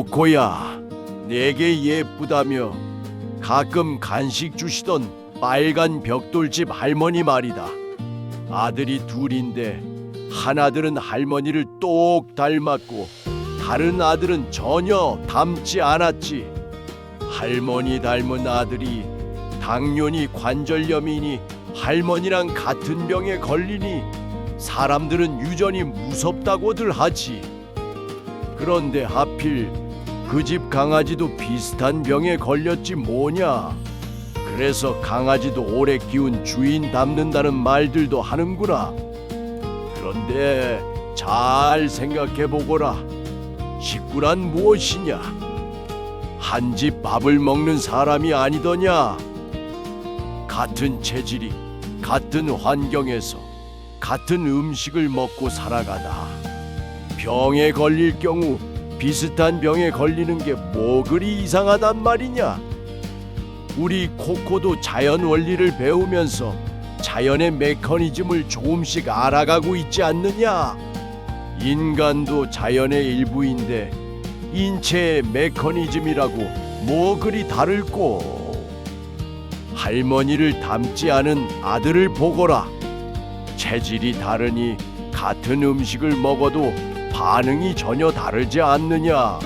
코코야, 내게 예쁘다며 가끔 간식 주시던 빨간 벽돌집 할머니 말이다. 아들이 둘인데 한 아들은 할머니를 똑 닮았고 다른 아들은 전혀 닮지 않았지. 할머니 닮은 아들이 당연히 관절염이니 할머니랑 같은 병에 걸리니 사람들은 유전이 무섭다고들 하지. 그런데 하필 그 집 강아지도 비슷한 병에 걸렸지 뭐냐. 그래서 강아지도 오래 키운 주인 닮는다는 말들도 하는구나. 그런데 잘 생각해 보거라. 식구란 무엇이냐? 한 집 밥을 먹는 사람이 아니더냐? 같은 체질이 같은 환경에서 같은 음식을 먹고 살아가다. 병에 걸릴 경우 비슷한 병에 걸리는 게 뭐 그리 이상하단 말이냐? 우리 코코도 자연 원리를 배우면서 자연의 메커니즘을 조금씩 알아가고 있지 않느냐? 인간도 자연의 일부인데 인체의 메커니즘이라고 뭐 그리 다를꼬? 할머니를 닮지 않은 아들을 보거라. 체질이 다르니 같은 음식을 먹어도 반응이 전혀 다르지 않느냐?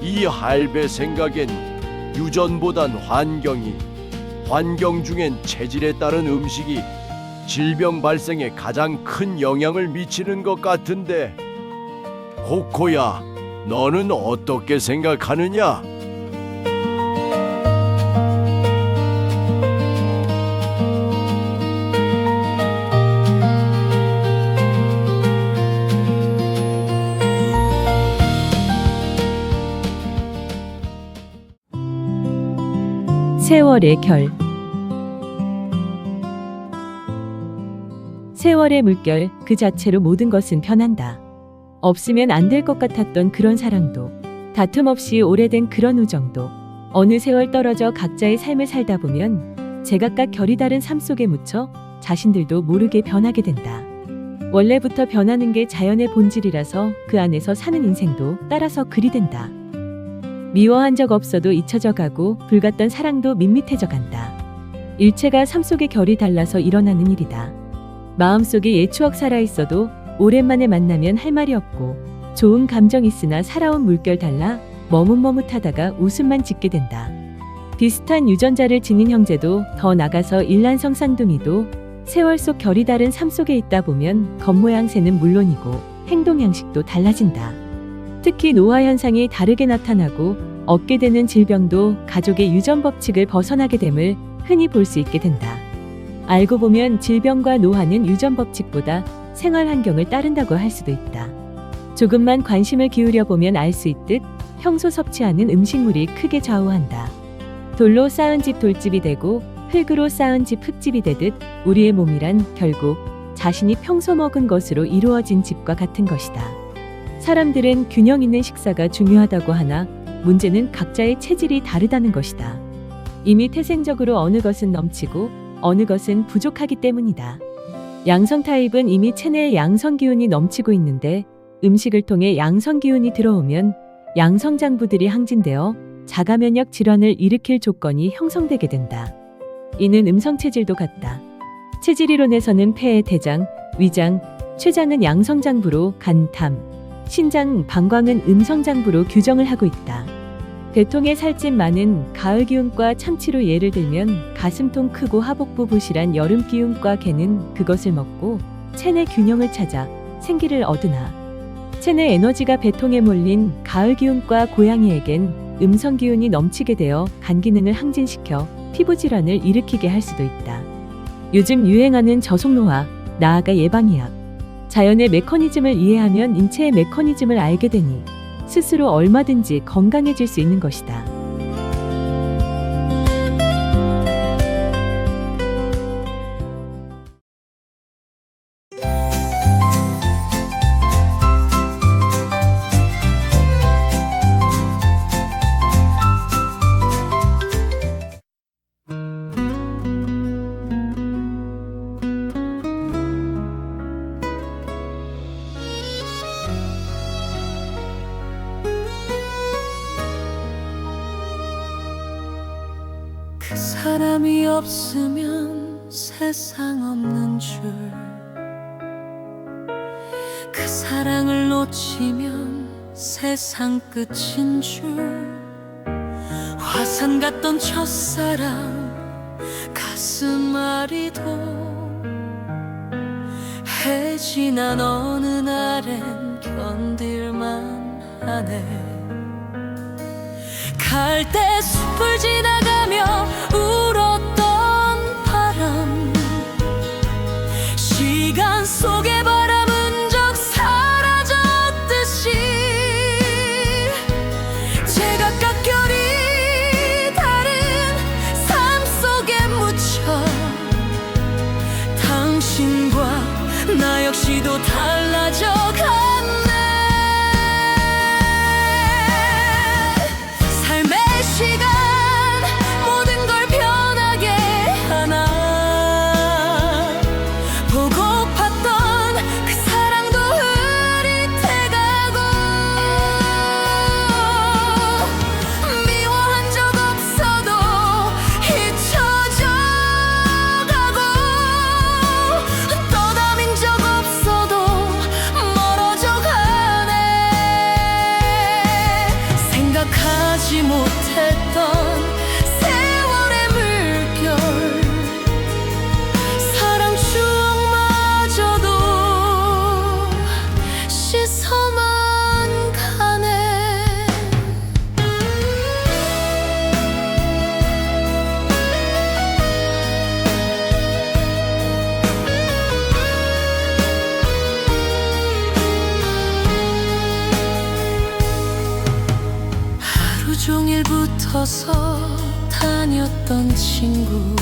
이 할배 생각엔 유전보단 환경이, 환경 중엔 체질에 따른 음식이 질병 발생에 가장 큰 영향을 미치는 것 같은데, 코코야, 너는 어떻게 생각하느냐? 세월의 결 세월의 물결 그 자체로 모든 것은 변한다. 없으면 안 될 것 같았던 그런 사랑도 다툼 없이 오래된 그런 우정도 어느 세월 떨어져 각자의 삶을 살다 보면 제각각 결이 다른 삶 속에 묻혀 자신들도 모르게 변하게 된다. 원래부터 변하는 게 자연의 본질이라서 그 안에서 사는 인생도 따라서 그리 된다. 미워한 적 없어도 잊혀져 가고 불같던 사랑도 밋밋해져 간다. 일체가 삶 속의 결이 달라서 일어나는 일이다. 마음속에 옛 추억 살아 있어도 오랜만에 만나면 할 말이 없고 좋은 감정 있으나 살아온 물결 달라 머뭇머뭇하다가 웃음만 짓게 된다. 비슷한 유전자를 지닌 형제도 더 나가서 일란성 쌍둥이도 세월 속 결이 다른 삶 속에 있다 보면 겉모양새는 물론이고 행동 양식도 달라진다. 특히 노화 현상이 다르게 나타나고 얻게 되는 질병도 가족의 유전 법칙을 벗어나게 됨을 흔히 볼 수 있게 된다. 알고 보면 질병과 노화는 유전 법칙보다 생활 환경을 따른다고 할 수도 있다. 조금만 관심을 기울여 보면 알 수 있듯 평소 섭취하는 음식물이 크게 좌우한다. 돌로 쌓은 집 돌집이 되고 흙으로 쌓은 집 흙집이 되듯 우리의 몸이란 결국 자신이 평소 먹은 것으로 이루어진 집과 같은 것이다. 사람들은 균형 있는 식사가 중요하다고 하나 문제는 각자의 체질이 다르다는 것이다. 이미 태생적으로 어느 것은 넘치고 어느 것은 부족하기 때문이다. 양성 타입은 이미 체내에 양성 기운이 넘치고 있는데 음식을 통해 양성 기운이 들어오면 양성 장부들이 항진되어 자가 면역 질환을 일으킬 조건이 형성되게 된다. 이는 음성 체질도 같다. 체질 이론에서는 폐의 대장, 위장, 췌장은 양성 장부로 간, 담, 신장, 방광은 음성 장부로 규정을 하고 있다. 대통에 살찐 많은 가을 기운과 참치로 예를 들면 가슴통 크고 하복부 부실한 여름 기운과 개는 그것을 먹고 체내 균형을 찾아 생기를 얻으나 체내 에너지가 배통에 몰린 가을 기운과 고양이에겐 음성 기운이 넘치게 되어 간 기능을 항진시켜 피부 질환을 일으키게 할 수도 있다. 요즘 유행하는 저속노화, 나아가 예방의학, 자연의 메커니즘을 이해하면 인체의 메커니즘을 알게 되니 스스로 얼마든지 건강해질 수 있는 것이다. 사람이 없으면 세상 없는 줄 그 사랑을 놓치면 세상 끝인 줄. 화산 같던 첫사랑 가슴 아리도 해 지난 어느 날엔 견딜만 하네. 갈때 숲을 지나 하루 종일 붙어서 다녔던 친구.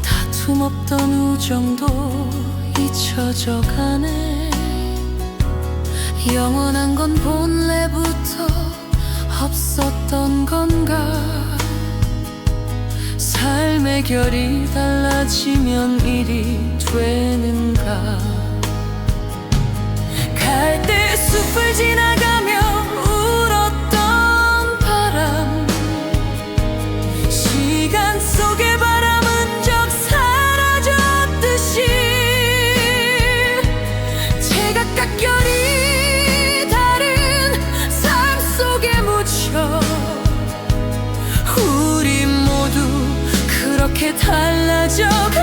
다툼 없던 우정도 잊혀져 가네. 영원한 건 본래부터 없었던 건가? 삶의 결이 달라지면 일이 되는가? 갈때 숲을 지나가 joke.